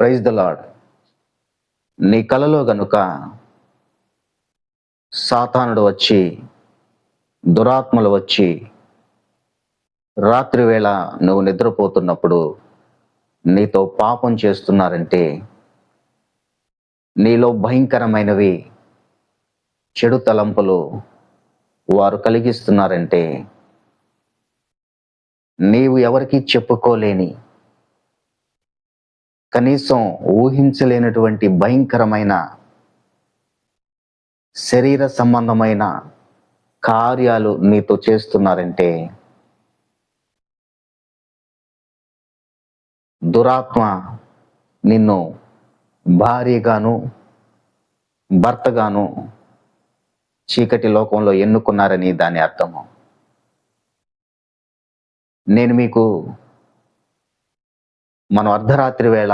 Praise the lord నీ కలలో గనుక సాతానుడు వచ్చి దురాత్మలు వచ్చి రాత్రి వేళ నువ్వు నిద్రపోతున్నప్పుడు నీతో పాపం చేస్తున్నారంటే నీలో భయంకరమైనవి చెడు తలంపులు వారు కలిగిస్తున్నారంటే నీవు ఎవరికి చెప్పుకోలేని కనీసం ఊహించలేనటువంటి భయంకరమైన శరీర సంబంధమైన కార్యాలు నీతో చేస్తున్నారంటే దురాత్మ నిన్ను భార్యగాను భర్తగాను చీకటి లోకంలో ఎన్నుకున్నారని దాని అర్థము. నేను మీకు మనం అర్ధరాత్రి వేళ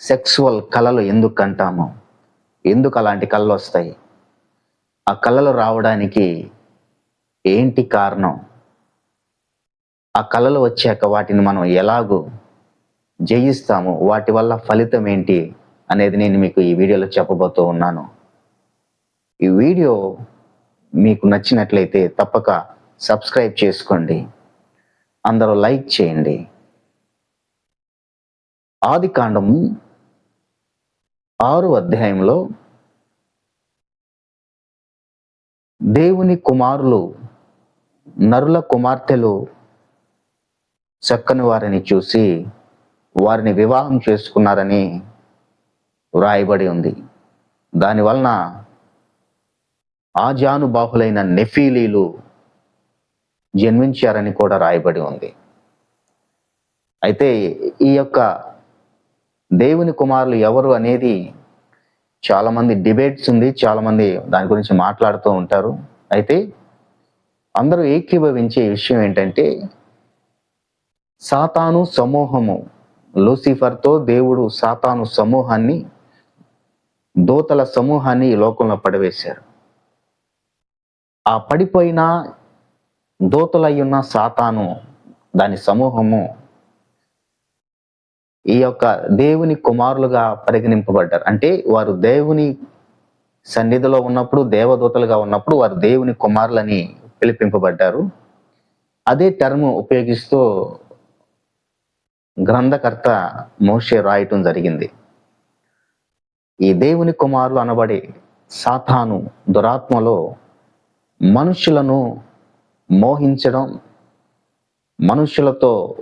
సెక్సువల్ కళలు ఎందుకు అంటాము ఎందుకు అలాంటి కళలు వస్తాయి? ఆ కళలు రావడానికి ఏంటి కారణం? ఆ కళలు వచ్చాక వాటిని మనం ఎలాగూ జయిస్తాము? వాటి వల్ల ఫలితం ఏంటి అనేది నేను మీకు ఈ వీడియోలో చెప్పబోతూ ఉన్నాను. ఈ వీడియో మీకు నచ్చినట్లయితే తప్పక సబ్స్క్రైబ్ చేసుకోండి. అందరూ లైక్ చేయండి. ఆది కాండము ఆరు అధ్యాయంలో దేవుని కుమారులు నరుల కుమార్తెలు చక్కని వారిని చూసి వారిని వివాహం చేసుకున్నారని వ్రాయబడి ఉంది. దానివలన ఆజానుబాహులైన నెఫీలీలు జన్మించారని కూడా రాయబడి ఉంది. అయితే ఈ యొక్క దేవుని కుమారులు ఎవరు అనేది చాలామంది డిబేట్స్ ఉంది చాలామంది దాని గురించి మాట్లాడుతూ ఉంటారు. అయితే అందరూ ఏకీభవించే విషయం ఏంటంటే సాతాను సమూహము లూసిఫర్తో దేవుడు సాతాను సమూహాన్ని దోతల సమూహాన్ని ఈ లోకంలో పడవేశారు. ఆ పడిపోయిన దోతలయ్యున్న సాతాను దాని సమూహము ఈ యొక్క దేవుని కుమారులుగా పరిగణింపబడ్డారు. అంటే వారు దేవుని సన్నిధిలో ఉన్నప్పుడు దేవదూతలుగా ఉన్నప్పుడు వారు దేవుని కుమారులని పిలిపింపబడ్డారు. అదే టర్మ్ ఉపయోగిస్తూ గ్రంథకర్త మోషే రాయటం జరిగింది. ఈ దేవుని కుమారులు అనబడే సాతాను దురాత్మలో మనుషులను మోహించడం మనుషులతో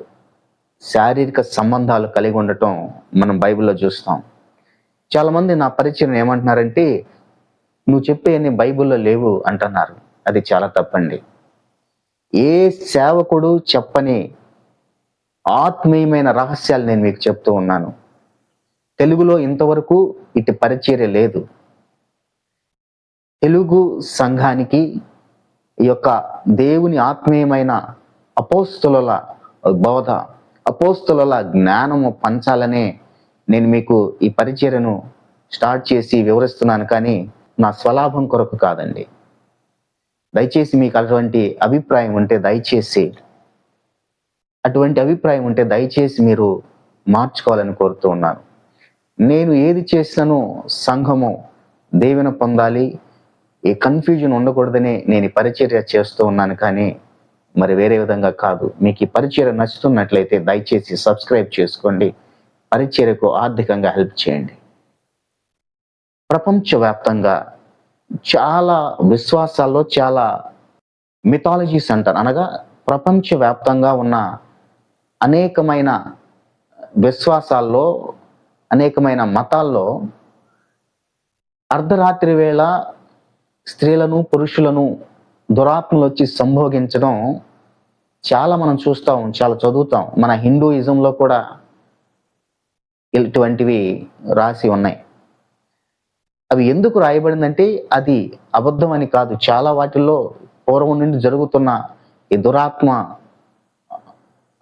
శారీరక సంబంధాలు కలిగి ఉండటం మనం బైబిల్లో చూస్తాం. చాలామంది నా పరిచయం ఏమంటున్నారంటే నువ్వు చెప్పే బైబిల్లో లేవు అంటున్నారు. అది చాలా తప్పండి. ఏ సేవకుడు చెప్పని ఆత్మీయమైన రహస్యాలు నేను మీకు చెప్తూ ఉన్నాను. తెలుగులో ఇంతవరకు ఇటు పరిచర్య లేదు. తెలుగు సంఘానికి ఈ యొక్క దేవుని ఆత్మీయమైన అపోస్తుల బోధ అపోస్తుల జ్ఞానము పంచాలనే నేను మీకు ఈ పరిచర్యను స్టార్ట్ చేసి వివరిస్తున్నాను కానీ నా స్వలాభం కొరకు కాదండి. దయచేసి మీకు అటువంటి అభిప్రాయం ఉంటే దయచేసి అటువంటి అభిప్రాయం ఉంటే దయచేసి మీరు మార్చుకోవాలని కోరుతూ ఉన్నాను. నేను ఏది చేసినను సంఘము దేవిన పొందాలి ఈ కన్ఫ్యూజన్ ఉండకూడదని నేను పరిచర్య చేస్తూ ఉన్నాను కానీ మరి వేరే విధంగా కాదు. మీకు ఈ పరిచర్య నచ్చుతున్నట్లయితే దయచేసి సబ్స్క్రైబ్ చేసుకోండి. పరిచర్యకు ఆర్థికంగా హెల్ప్ చేయండి. ప్రపంచవ్యాప్తంగా చాలా విశ్వాసాల్లో చాలా మిథాలజీస్ అంటారు అనగా ప్రపంచవ్యాప్తంగా ఉన్న అనేకమైన విశ్వాసాల్లో అనేకమైన మతాల్లో అర్ధరాత్రి వేళ స్త్రీలను పురుషులను దురాత్మలు వచ్చి సంభోగించడం చాలా మనం చూస్తాం చాలా చదువుతాం. మన హిందూయిజంలో కూడా ఇటువంటివి రాసి ఉన్నాయి. అవి ఎందుకు రాయబడిందంటే అది అబద్ధం అని కాదు. చాలా వాటిల్లో పూర్వం నుండి జరుగుతున్న ఈ దురాత్మ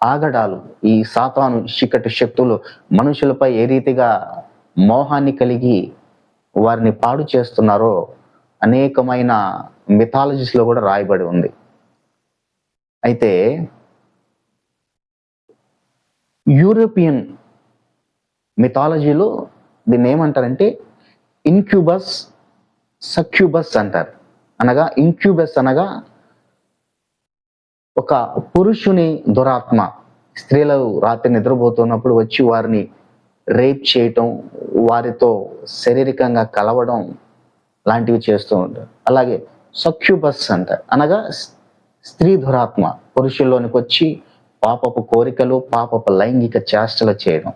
ఆగడాలు ఈ సాతాను చీకటి శక్తులు మనుషులపై ఏ రీతిగా మోహాన్ని కలిగి వారిని పాడు చేస్తున్నారో అనేకమైన మిథాలజీస్లో కూడా రాయబడి ఉంది. అయితే యూరోపియన్ మిథాలజీలో దీన్ని ఏమంటారంటే ఇన్క్యూబస్ సక్యూబస్ అంటారు. అనగా ఇన్క్యూబస్ అనగా ఒక పురుషుని దురాత్మ స్త్రీలు రాత్రి నిద్రపోతున్నప్పుడు వచ్చి వారిని రేప్ చేయటం వారితో శారీరకంగా కలవడం లాంటివి చేస్తూ ఉంటారు. అలాగే సక్యూబస్ అంటారు అనగా స్త్రీ దురాత్మ పురుషుల్లోనికి వచ్చి పాపపు కోరికలు పాపపు లైంగిక చేష్టలు చేయడం.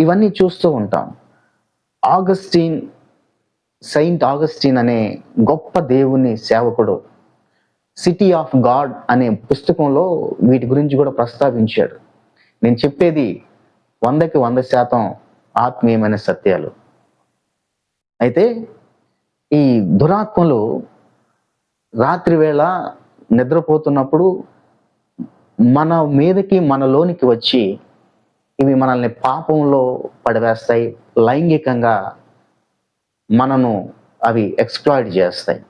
ఇవన్నీ చూస్తూ ఉంటాం. ఆగస్టీన్ సెయింట్ ఆగస్టీన్ అనే గొప్ప దేవుని సేవకుడు సిటీ ఆఫ్ గాడ్ అనే పుస్తకంలో వీటి గురించి కూడా ప్రస్తావించాడు. నేను చెప్పేది వందకి వంద శాతం ఆత్మీయమైన సత్యాలు. అయితే ఈ దురాత్మలు రాత్రి వేళ నిద్రపోతున్నప్పుడు మన మీదకి మనలోనికి వచ్చి ఇవి మనల్ని పాపంలో పడివేస్తాయి. లైంగికంగా మనను అవి ఎక్స్ప్లాయిడ్ చేస్తాయి.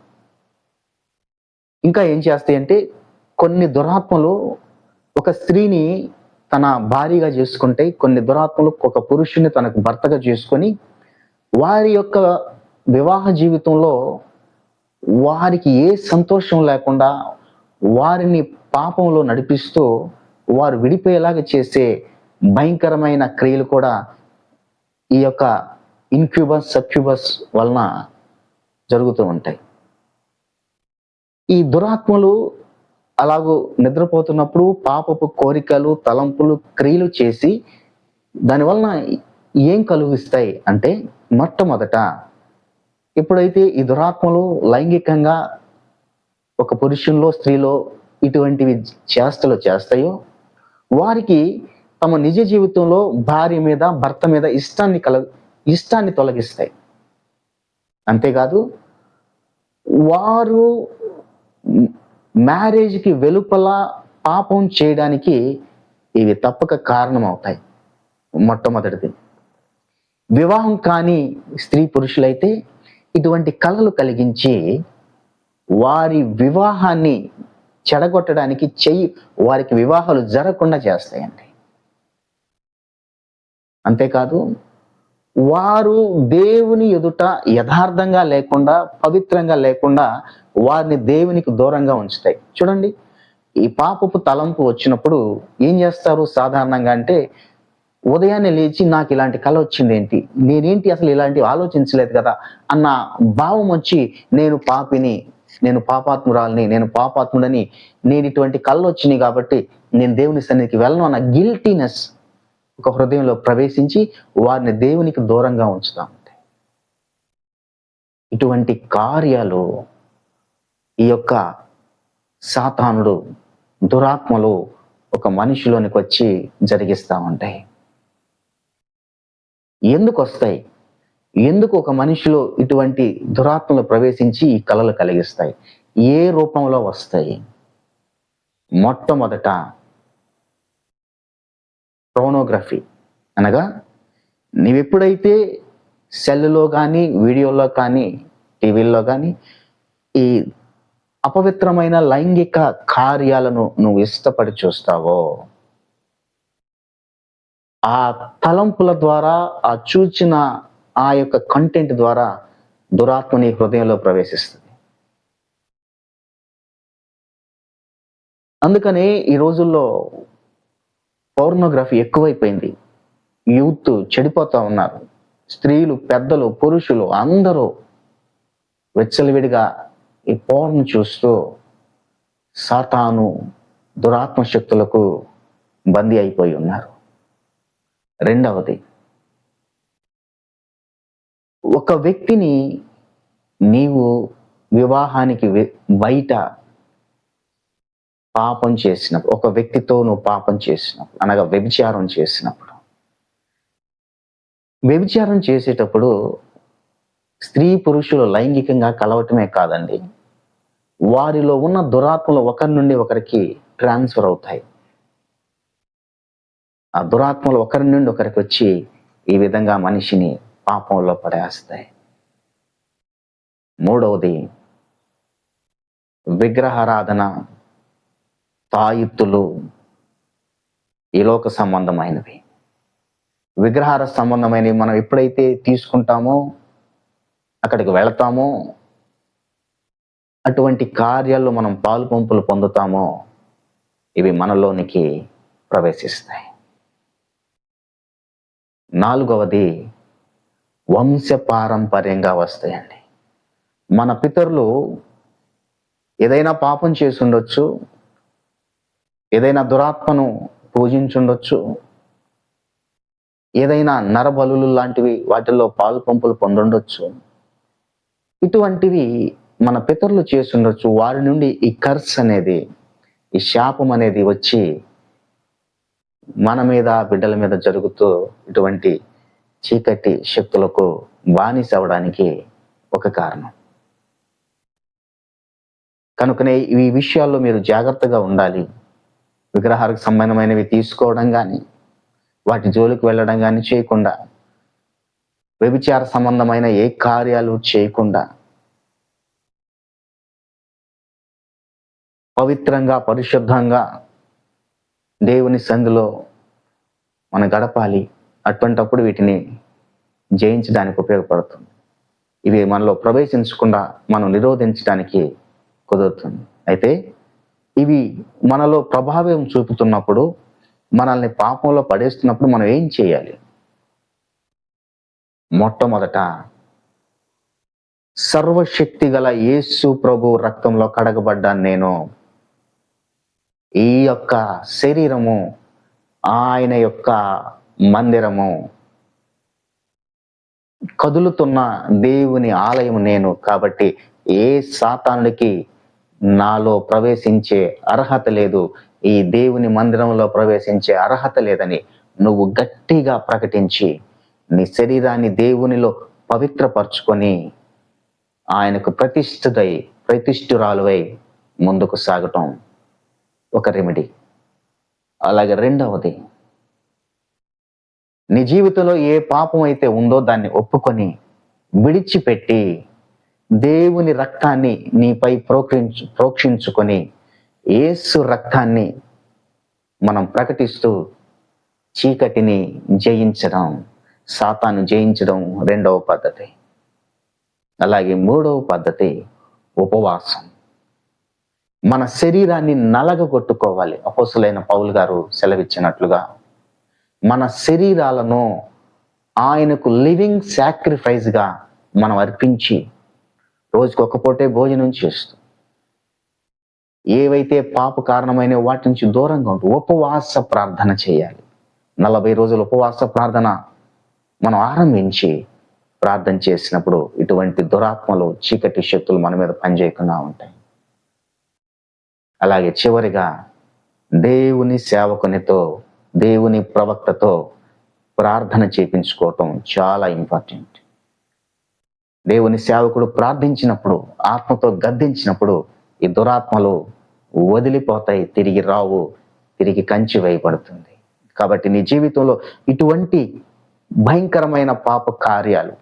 ఇంకా ఏం చేస్తాయి అంటే కొన్ని దురాత్మలు ఒక స్త్రీని తన భారీగా చేసుకుంటాయి. కొన్ని దురాత్మలు ఒక పురుషుని తనకు భర్తగా చేసుకొని వారి యొక్క వివాహ జీవితంలో వారికి ఏ సంతోషం లేకుండా వారిని పాపంలో నడిపిస్తూ వారు విడిపోయేలాగా చేసే భయంకరమైన క్రియలు కూడా ఈ యొక్క ఇన్క్యూబస్ సబ్క్యూబస్ వలన జరుగుతూ ఉంటాయి. ఈ దురాత్మలు అలాగూ నిద్రపోతున్నప్పుడు పాపపు కోరికలు తలంపులు క్రియలు చేసి దానివలన ఏం కలుగిస్తాయి అంటే మొట్టమొదట ఎప్పుడైతే ఈ దురాత్మలు లైంగికంగా ఒక పురుషుల్లో స్త్రీలో ఇటువంటివి చేష్టలు చేస్తాయో వారికి తమ నిజ జీవితంలో భార్య మీద భర్త మీద ఇష్టాన్ని కల ఇష్టాన్ని తొలగిస్తాయి. అంతేకాదు వారు మ్యారేజ్కి వెలుపల పాపం చేయడానికి ఇవి తప్పక కారణం అవుతాయి మొట్టమొదటిది. వివాహం కాని స్త్రీ పురుషులైతే ఇటువంటి కళలు కలిగించి వారి వివాహాన్ని చెడగొట్టడానికి చెయ్యి వారికి వివాహాలు జరగకుండా చేస్తాయండి. అంతేకాదు వారు దేవుని ఎదుట యథార్థంగా లేకుండా పవిత్రంగా లేకుండా వారిని దేవునికి దూరంగా ఉంచుతాయి. చూడండి ఈ పాపపు తలంపు వచ్చినప్పుడు ఏం చేస్తారు సాధారణంగా అంటే ఉదయాన్నే లేచి నాకు ఇలాంటి కళ వచ్చింది ఏంటి నేనేంటి అసలు ఇలాంటివి ఆలోచించలేదు కదా? అన్న భావం వచ్చి నేను పాపిని నేను పాపాత్మురాలని నేను పాపాత్ముడని నేను ఇటువంటి కళ్ళు వచ్చినాయి కాబట్టి నేను దేవుని సన్నిధికి వెళ్ళను అన్న గిల్టీనెస్ ఒక హృదయంలో ప్రవేశించి వారిని దేవునికి దూరంగా ఉంచుతా ఉంటాయి ఇటువంటి కార్యాలు ఈ యొక్క సాతానుడు దురాత్మలు ఒక మనిషిలోనికి వచ్చి జరిగిస్తూ ఉంటాయి ఎందుకు వస్తాయి ఎందుకు ఒక మనిషిలో ఇటువంటి దురాత్మలు ప్రవేశించి ఈ కళలు కలిగిస్తాయి? ఏ రూపంలో వస్తాయి? మొట్టమొదట ప్రోనోగ్రఫీ అనగా నీవెప్పుడైతే సెల్లో కానీ వీడియోలో కానీ టీవీల్లో కానీ ఈ అపవిత్రమైన లైంగిక కార్యాలను నువ్వు ఇష్టపడి చూస్తావో ఆ తలంపుల ద్వారా ఆ చూచిన ఆ యొక్క కంటెంట్ ద్వారా దురాత్మ నీ హృదయంలో ప్రవేశిస్తుంది. అందుకనే ఈ రోజుల్లో పౌర్నోగ్రఫీ ఎక్కువైపోయింది. యూత్ చెడిపోతా ఉన్నారు. స్త్రీలు పెద్దలు పురుషులు అందరూ వెచ్చలివిడిగా ఈ పౌర్ను చూస్తూ సాతాను దురాత్మ శక్తులకు బందీ అయిపోయి ఉన్నారు. రెండవది ఒక వ్యక్తిని నీవు వివాహానికి బయట పాపం చేసినప్పుడు ఒక వ్యక్తితో నువ్వు పాపం చేసినప్పుడు అనగా వ్యభిచారం చేసినప్పుడు వ్యభిచారం చేసేటప్పుడు స్త్రీ పురుషులు లైంగికంగా కలవటమే కాదండి. వారిలో ఉన్న దురాత్మలు ఒకరి నుండి ఒకరికి ట్రాన్స్ఫర్ అవుతాయి. ఆ దురాత్మలు ఒకరి నుండి ఒకరికి వచ్చి ఈ విధంగా మనిషిని పాపంలో పడేస్తాయి. మూడవది విగ్రహారాధన తాయిత్తులు ఈ లోక సంబంధమైనవి. విగ్రహార సంబంధమైనవి మనం ఎప్పుడైతే తీసుకుంటామో అక్కడికి వెళతామో అటువంటి కార్యాల్లో మనం పాలు పంపులు పొందుతామో ఇవి మనలోనికి ప్రవేశిస్తాయి. నాలుగవది వంశపారంపర్యంగా వస్తాయండి. మన పితరులు ఏదైనా పాపం చేసి ఉండొచ్చు ఏదైనా దురాత్మను పూజించుండొచ్చు ఏదైనా నరబలు లాంటివి వాటిల్లో పాలు పంపులు పొందుండొచ్చు. ఇటువంటివి మన పితరులు చేసి ఉండొచ్చు వారి నుండి ఈ కర్స్ అనేది ఈ శాపం అనేది వచ్చి మన మీద బిడ్డల మీద జరుగుతూ ఇటువంటి చీకటి శక్తులకు బానిస అవడానికి ఒక కారణం. కనుకనే ఈ విషయాల్లో మీరు జాగ్రత్తగా ఉండాలి. విగ్రహాలకు సంబంధమైనవి తీసుకోవడం కానీ వాటి జోలికి వెళ్ళడం కానీ చేయకుండా వ్యభిచార సంబంధమైన ఏ కార్యాలు చేయకుండా పవిత్రంగా పరిశుద్ధంగా దేవుని సంధిలో మనం గడపాలి. అటువంటప్పుడు వీటిని జయించడానికి ఉపయోగపడుతుంది. ఇవి మనలో ప్రవేశించకుండా మనం నిరోధించడానికి కుదురుతుంది. అయితే ఇవి మనలో ప్రభావం చూపుతున్నప్పుడు మనల్ని పాపంలో పడేస్తున్నప్పుడు మనం ఏం చేయాలి? మొట్టమొదట సర్వశక్తి గల యేసు ప్రభు రక్తంలో కడగబడ్డాను నేను. ఈ యొక్క శరీరము ఆయన యొక్క మందిరము. కదులుతున్న దేవుని ఆలయం నేను కాబట్టి ఏ సాతానుడికి నాలో ప్రవేశించే అర్హత లేదు. ఈ దేవుని మందిరంలో ప్రవేశించే అర్హత లేదని నువ్వు గట్టిగా ప్రకటించి నీ శరీరాన్ని దేవునిలో పవిత్రపరచుకొని ఆయనకు ప్రతిష్ఠితై ప్రతిష్ఠురాలువై ముందుకు సాగటం. ఒక రెమెడీ అలాగే రెండవది నీ జీవితంలో ఏ పాపం అయితే ఉందో దాన్ని ఒప్పుకొని విడిచిపెట్టి దేవుని రక్తాన్ని నీపై ప్రోక్షించు ప్రోక్షించుకొని ఏసు రక్తాన్ని మనం ప్రకటిస్తూ చీకటిని జయించడం సాతాను జయించడం రెండవ పద్ధతి. అలాగే మూడవ పద్ధతి ఉపవాసం. మన శరీరాన్ని నలగగొట్టుకోవాలి. అపోసులైన పౌల్ గారు సెలవిచ్చినట్లుగా. మన శరీరాలను ఆయనకు లివింగ్ సాక్రిఫైస్గా మనం అర్పించి రోజుకి ఒక పూటే భోజనం చేస్తూ ఏవైతే పాప కారణమైన వాటి నుంచి దూరంగా ఉంటూ ఉపవాస ప్రార్థన చేయాలి. నలభై రోజుల ఉపవాస ప్రార్థన మనం ఆరంభించి ప్రార్థన చేసినప్పుడు ఇటువంటి దురాత్మలు చీకటి శక్తులు మన మీద పనిచేయకుండా ఉంటాయి. అలాగే చివరిగా దేవుని సేవకునితో దేవుని ప్రవక్తతో ప్రార్థన చేపించుకోవటం చాలా ఇంపార్టెంట్. దేవుని సేవకుడు ప్రార్థించినప్పుడు ఆత్మతో గద్దించినప్పుడు ఈ దురాత్మలు వదిలిపోతాయి తిరిగి రావు తిరిగి కంచి వేయబడుతుంది. కాబట్టి నీ జీవితంలో ఇటువంటి భయంకరమైన పాప కార్యాలు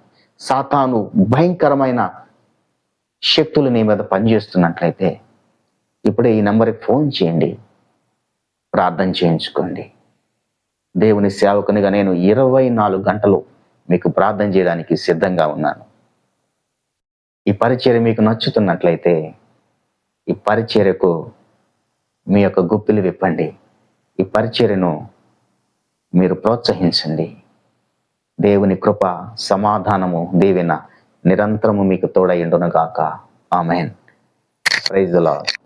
సాతాను భయంకరమైన శక్తులు నీ మీద పనిచేస్తున్నట్లయితే ఇప్పుడే ఈ నెంబర్కి ఫోన్ చేయండి. ప్రార్థన చేయించుకోండి. దేవుని సేవకునిగా నేను ఇరవై నాలుగు గంటలు మీకు ప్రార్థన చేయడానికి సిద్ధంగా ఉన్నాను. ఈ పరిచర్య మీకు నచ్చుతున్నట్లయితే ఈ పరిచర్యకు మీ యొక్క గుప్పిలు విప్పండి. ఈ పరిచర్యను మీరు ప్రోత్సహించండి. దేవుని కృప సమాధానము దీవెన నిరంతరము మీకు తోడైండునుగాక ఆమెన్. Praise lord